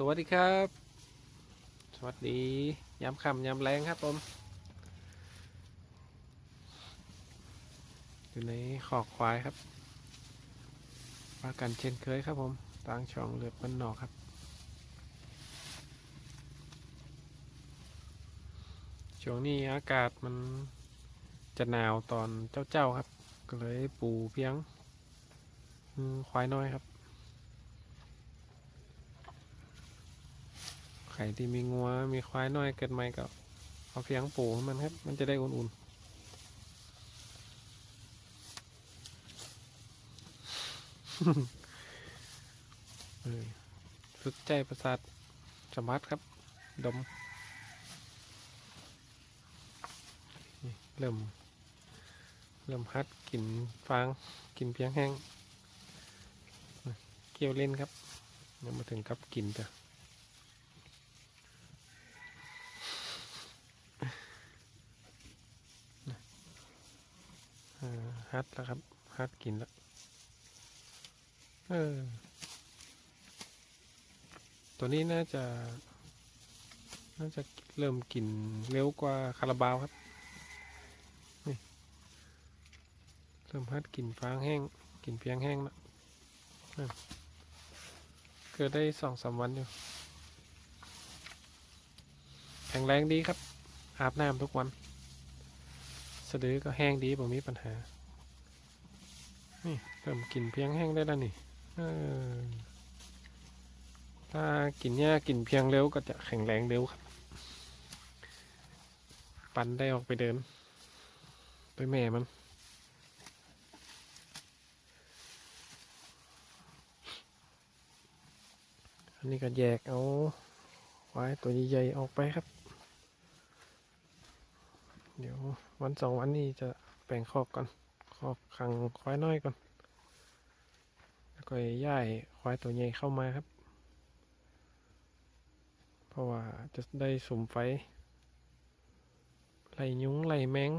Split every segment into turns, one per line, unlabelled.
สวัสดีครับ สวัสดียามค่ำยามแรงครับผมอยู่ในขอกควายครับมากันเช่นเคยครับผมต่างช่องเลือดมันนอกครับ ช่วงนี้อากาศมันจะหนาวตอนเจ้าๆครับ ก็เลยปูเพียงควายน้อยครับ ไข่ที่มีงัวมีควายน้อยเกิดใหม่ก็เอาเพียงปูให้มันครับ มันจะได้อุ่นๆเออฝึกใจประสาทสมาร์ทครับ ดมนี่เริ่ม เริ่มฮัดกินฟาง กินเพียงแห้ง เกี่ยวเล่นครับ ยังมาถึงกับกินจ้ะ เออ ฮัดแล้วครับ ฮัดกินแล้วเออตัวนี้น่าจะ น่าจะเริ่มกินเร็วกว่าคาราบาวครับนี่เริ่มฮัดกินฟางแห้ง กินเพียงแห้งแล้วนั่นเกิดได้สองสามวันอยู่แข็งแรงดีครับ อาบน้ำทุกวัน สะดือก็แห้งดีผมมีปัญหา นี่เริ่มกินเพียงแห้งได้แล้วนี่ถ้ากินหญ้ากินเพียงเร็วก็จะแข็งแรงเร็วครับ ปันได้ออกไปเดิน ไปแม่มันอันนี้ก็แยกเอาไว้ตัวใหญ่ๆออกไปครับ เดี๋ยววันสองวันนี้จะแปลงคอกก่อน คอกขังควายน้อยก่อน แล้วก็ย้ายควายตัวใหญ่เข้ามาครับ เพราะว่าจะได้สุมไฟไล่ยุงไล่แมง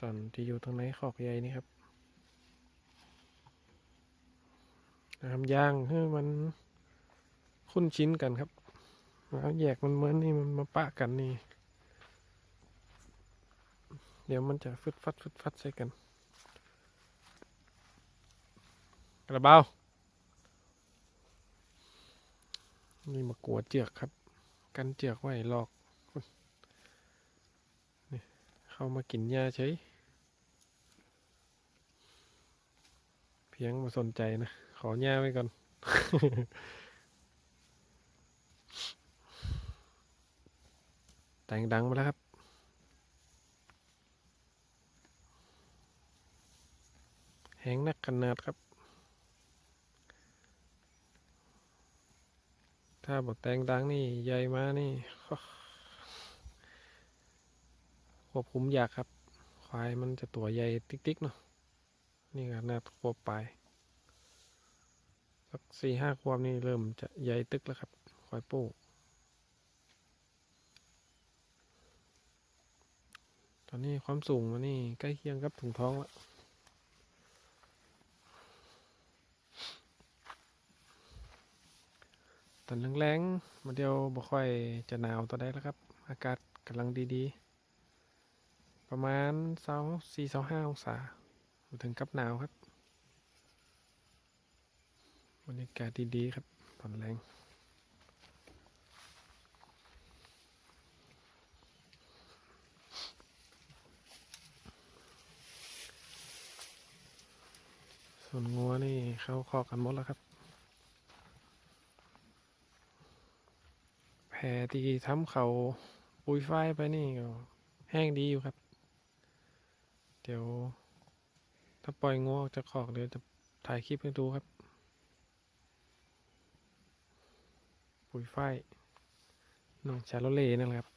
ตอนที่อยู่ตรงไหนคอกใหญ่นี่ครับทำย่างให้มันคุ้นชิ้นกันครับแล้วแยกมันเหมือนนี่มันมาปะกันนี่ เดี๋ยวมันจะฟึดฟัดฟึดฟัดใส่กัน กระเบานี่มากลัวเจือกครับ กันเจือกไว้หลอกนี่เข้ามากินหญ้าเฉยเพียงมาสนใจนะ ขอหญ้าไว้ก่อนแต่งดังมาแล้วครับ แหงนักขนาดครับ ถ้าบทแตงดังนี่ใหญ่มานี่ควบคุมยากครับ ควายมันจะตัวใหญ่ติ๊กๆเนาะ นี่ขนาดควบไปสักสี่ห้าควบนี่เริ่มจะใหญ่ตึกแล้วครับ ควายปูตอนนี้ความสูงมันนี่ใกล้เคียงกับถุงท้องแล้ว ตอนแรงๆมาเดียวบ่ค่อยจะหนาวตัวได้แล้วครับ อากาศกำลังดีๆ ประมาณเศร้าสี่เศร้าห้าองศาถึงกับหนาวครับบรรยากาศดีๆครับตอนแรงส่วนงัวนี่เข้าคอกันหมดแล้วครับ แผลที่ทำเขาปุยไฟไปนี่ก็แห้งดีอยู่ครับ เดี๋ยว ถ้าปล่อยงูออกจากขอกเดี๋ยวจะถ่ายคลิปให้ดูครับ ปุยไฟน้องชาโลเล่นั่นแหละครับ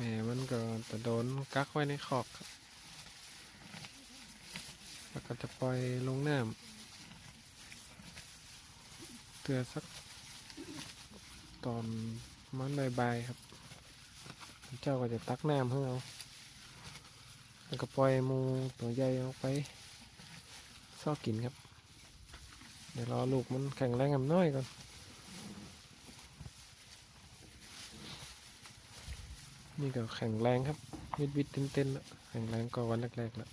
แม่มันก็จะโดนกักไว้ในคอกครับแล้วก็จะปล่อยลงน้ำเตือสักตอนมันบ่ายๆครับ เจ้าก็จะตักน้ำให้เราแล้วก็ปล่อยมูตัวใหญ่ออกไปซอกกินครับ เดี๋ยวรอลูกมันแข็งแรงกับน้อยก่อน นี่ก็แข็งแรงครับวิดวิดเต้นเต้นแข็งแรงก็วันแรกๆแล้ว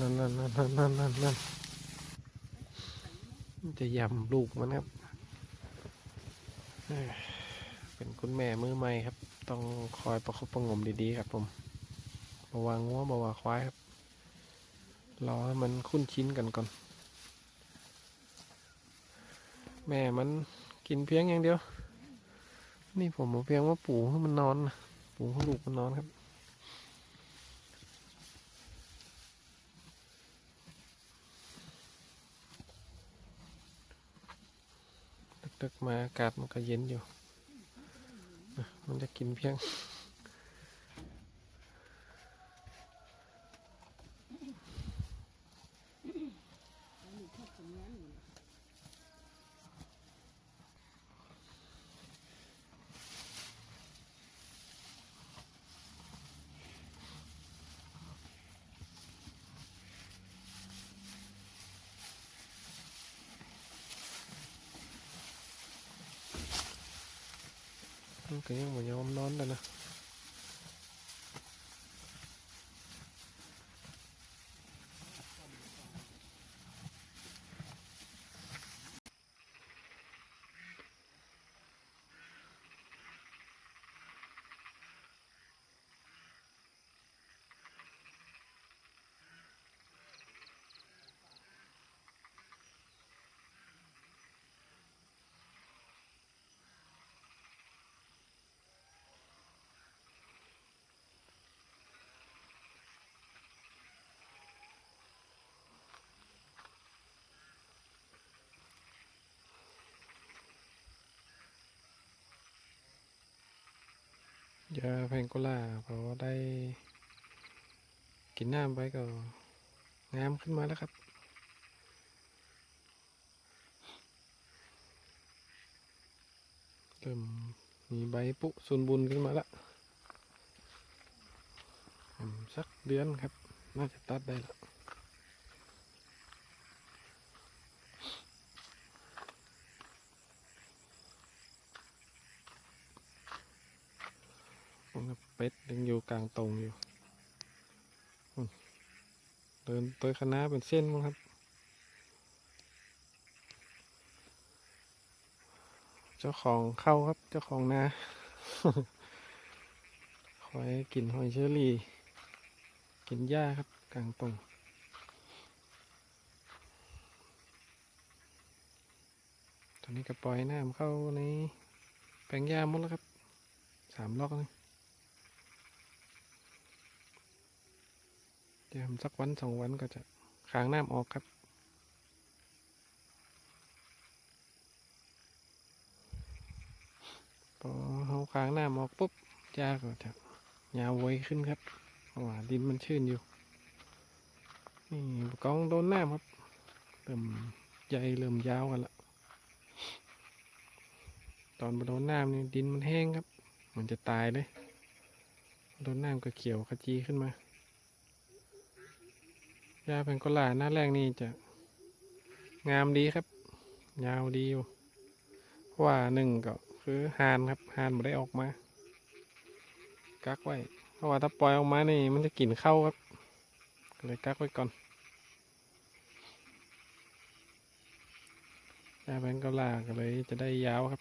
นั่นนั่นนั่นนั่นนั่นนั่นจะยำลูกมันครับ เป็นคุณแม่มือใหม่ครับ ต้องคอยประคบประงมดีๆครับผมบาวางงัวบาวาควายครับ รอให้มันคุ้นชินกันก่อน แม่มันกินเพียงอย่างเดียว นี่ผมเพียงว่าปู่ให้มันนอนปูให้ลูกมันนอนครับตึกๆมาอากาศมันก็เย็นอยู่ มันจะกินเพียง cái mo niya om noon na na. เลยนะยาแพงโกล่าพอได้ กินน้ำไปก็งามขึ้นมาแล้วครับ เริ่มมีใบปุสุนบุญขึ้นมาแล้วสักเดือนครับ น่าจะตัดได้แล้ว ผมกับ เป็ดยังอยู่กลางตรงอยู่ เดินเตยคณะเป็นเส้นมั้งครับ เจ้าของเข้าครับ เจ้าของนาคอยกินหอยเชอรี่ กินหญ้าครับ กลางตรงตอนนี้ก็ปล่อยน้ำเข้าในแปลงหญ้าหมดแล้วครับ สามล็อกเลย ดี๋ยวทำสักวันสองวันก็จะค้างน้ำออกครับ พอเขาค้างน้ำออกปุ๊บหญ้าก็จะยาวไวขึ้นครับ เพราะว่าดินมันชื้นอยู่ นี่กองโดนน้ำครับ เริ่มใหญ่เริ่มยาวกันละ ตอนมาโดนน้ำนี่ดินมันแห้งครับ มันจะตายเลย โดนน้ำก็เขียวขจีขึ้นมา ยาเป็นกลาหน้าแรกนี่จะงามดีครับ ยาวดีอยู่ว่าหนึ่งก็คือหานครับหานไม่ได้ออกมา กักไว้ เพราะว่าถ้าปล่อยออกมานี่มันจะกลิ่นเข้าครับเลยกักไว้ก่อนยาเป็นกลาก็เลยจะได้ยาวครับ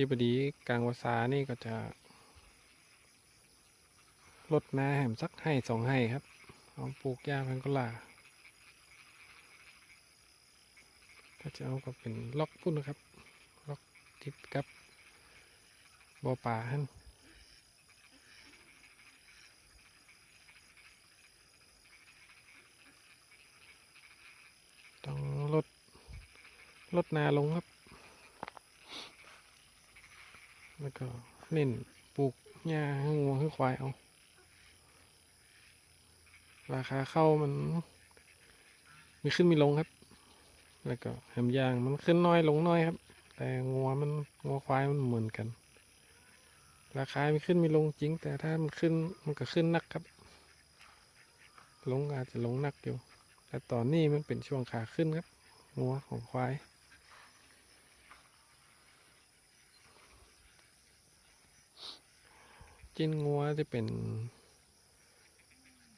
ดีบดีกลางวสานี่ก็จะลดนาแหมสักให้สองให้ครับเอาปลูกหญ้าพันกุหลาบก็จะเอาก็เป็นล็อกพุ่นนะครับ ล็อกติดกับบ่อป่าฮั่นต้องลดลดนาลงครับ แล้วก็เน้นปลูกหญ้าให้งัวให้ควายเอา ราคาเข้ามัน มีขึ้นมีลงครับ แล้วก็แหมยางมันขึ้นน้อยลงน้อยครับ แต่งัวมันงัวควายมันเหมือนกัน ราคามีขึ้นมีลงจริง แต่ถ้ามันขึ้นมันก็ขึ้นนักครับ ลงอาจจะลงนักอยู่ แต่ตอนนี้มันเป็นช่วงขาขึ้นครับ งัวของควาย จินงัวจะเป็น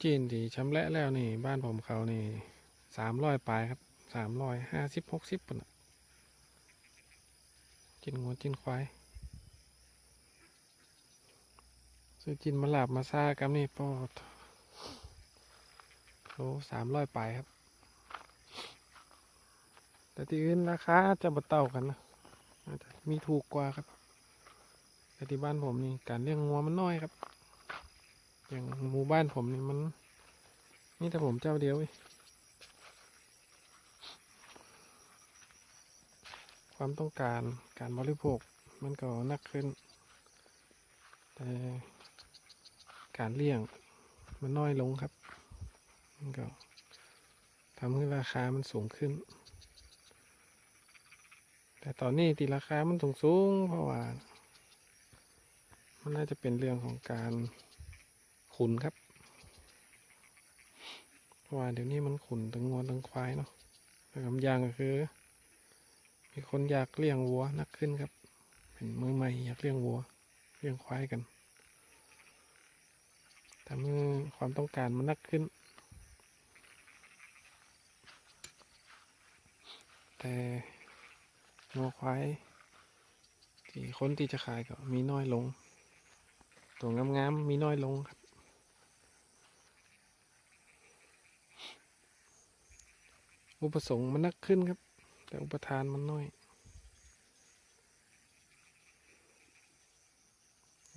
จีนที่ชำแหละแล้วนี่ บ้านผมเขานี่สามร้อยปลายครับสามร้อยห้าสิบหกสิบปุ่นจินงัวจินควายซื้อจินมาหลาบมาซากับนี่ปอดโลสามร้อยปลายครับ แต่ที่อื่นราคาจะบ่เต่ากันนะมีถูกกว่าครับ แต่ที่บ้านผมนี่การเลี้ยงงัวมันน้อยครับ อย่างหมู่บ้านผมนี่มัน นี่แต่ผมเจ้าเดียวเว้ยความต้องการการบริโภคมันก็หนักขึ้น แต่การเลี้ยงมันน้อยลงครับ มันก็ทำให้ราคามันสูงขึ้น แต่ตอนนี้ที่ราคามันสูงสูงเพราะว่า มันน่าจะเป็นเรื่องของการขุนครับเพราะว่าเดี๋ยวนี้มันขุนตั้งงวนตั้งควายเนาะแล้วกับอย่างก็คือ มีคนอยากเลี้ยงวัวนักขึ้นครับ เป็นมือใหม่อยากเลี้ยงวัวเลี้ยงควายกันทำให้ความต้องการมันนักขึ้น แต่งัวควายที่คนที่จะขายก็มีน้อยลง ตัวงามๆมีน้อยลงครับ อุปสงค์มันนักขึ้นครับ แต่อุปทานมันน้อย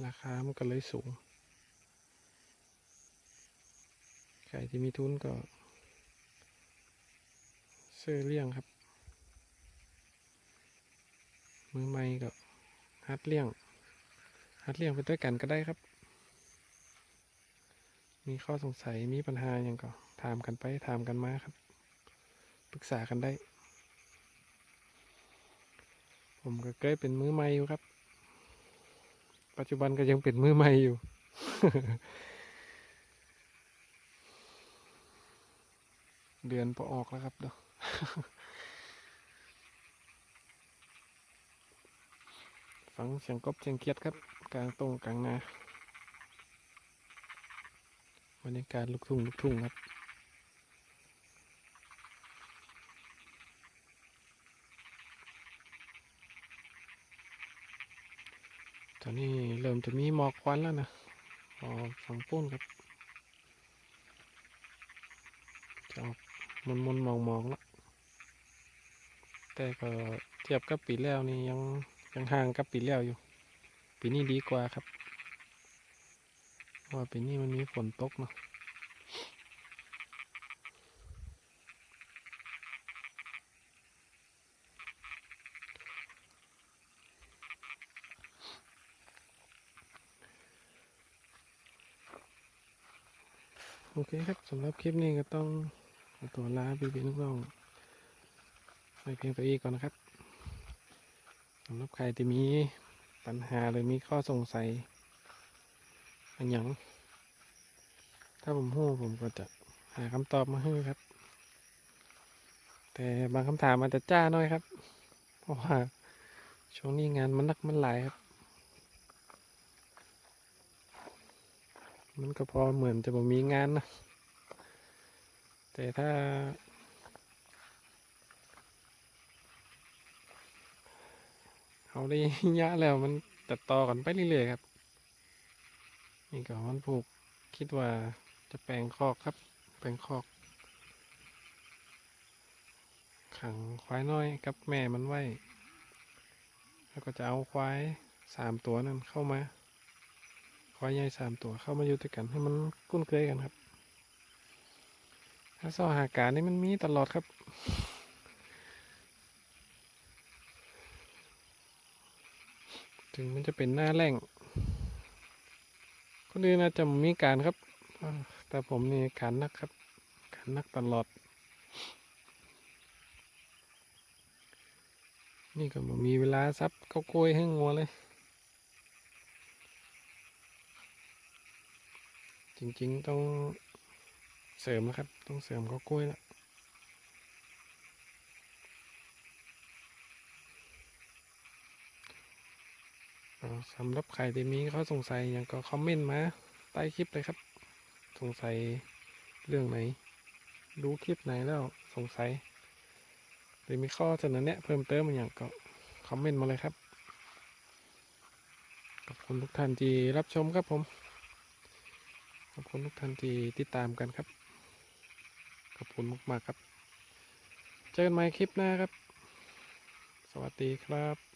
ราคามันก็เลยสูง ใครที่มีทุนก็ ซื้อเลี้ยงครับ มือใหม่ก็ฮัดเลี้ยง ฮัดเลี้ยงไปด้วยกันก็ได้ครับ มีข้อสงสัยมีปัญหาอย่างก็ถามกันไปถามกันมาครับ ปรึกษากันได้ ผมก็เคยเป็นมือใหม่อยู่ครับ ปัจจุบันก็ยังเป็นมือใหม่อยู่เดือนพอออกแล้วครับเด้อฟังเสียงกบเสียงเคียดครับ กลางตรงกลางนาบรรยากาศลูกทุ่งลูกทุ่งครับตอนนี้เริ่มจะมีหมอกควันแล้วนะออกฝั่งปุ้นครับจะออกมนมนมองมองๆแล้วแต่ก็เทียบกับปีแล้วนี่ยังยังห่างกับปีแล้วอยู่ ปีนี้ดีกว่าครับเพราะว่าปีนี้มันมีฝนตกเนาะโอเคครับสำหรับคลิปนี้ก็ต้องขอตัวลาพี่ๆน้องๆไปเพียงตัวเองก่อนนะครับสำหรับใครที่มี ปัญหาหรือมีข้อสงสัย อันยังถ้าผมหู้ผมก็จะหาคำตอบมาให้ครับ แต่บางคำถามอาจจะจ้าหน่อยครับ เพราะว่าช่วงนี้งานมันนักมันหลายครับ มันก็พอเหมือนจะบ่มีงานนะ แต่ถ้า เขาได้ยะแล้วมันตัดต่อกันไปเรื่อยๆครับ นี่ก็มันผูกคิดว่าจะแปลงคอกครับ แปลงคอก ขังควายน้อยกับแม่มันไว้ แล้วก็จะเอาควายสามตัวนั้นเข้ามา ควายใหญ่สามตัวเข้ามาอยู่ด้วยกันให้มันคุ้นเคยกันครับถ้าสอหาการนี่มันมีตลอดครับ ถึงมันจะเป็นหน้าแรงคนอื่นอาจจะมีการครับ แต่ผมนี่การนักครับ การนักตลอด นี่ก็มีเวลาซับข้าวกล้วยให้งัวเลย จริงๆต้องเสริมนะครับ ต้องเสริมข้าวกล้วยแล้ว สำหรับใครที่มีข้อสงสัยอย่างก็คอมเมนต์มาใต้คลิปเลยครับ สงสัยเรื่องไหน ดูคลิปไหนแล้วสงสัย หรือมีข้อเสนอแนะเพิ่มเติมอะไรอย่างก็คอมเมนต์มาเลยครับขอบคุณทุกท่านที่รับชมครับผม ขอบคุณทุกท่านที่ติดตามกันครับ ขอบคุณมากๆครับ เจอกันใหม่คลิปหน้าครับ สวัสดีครับ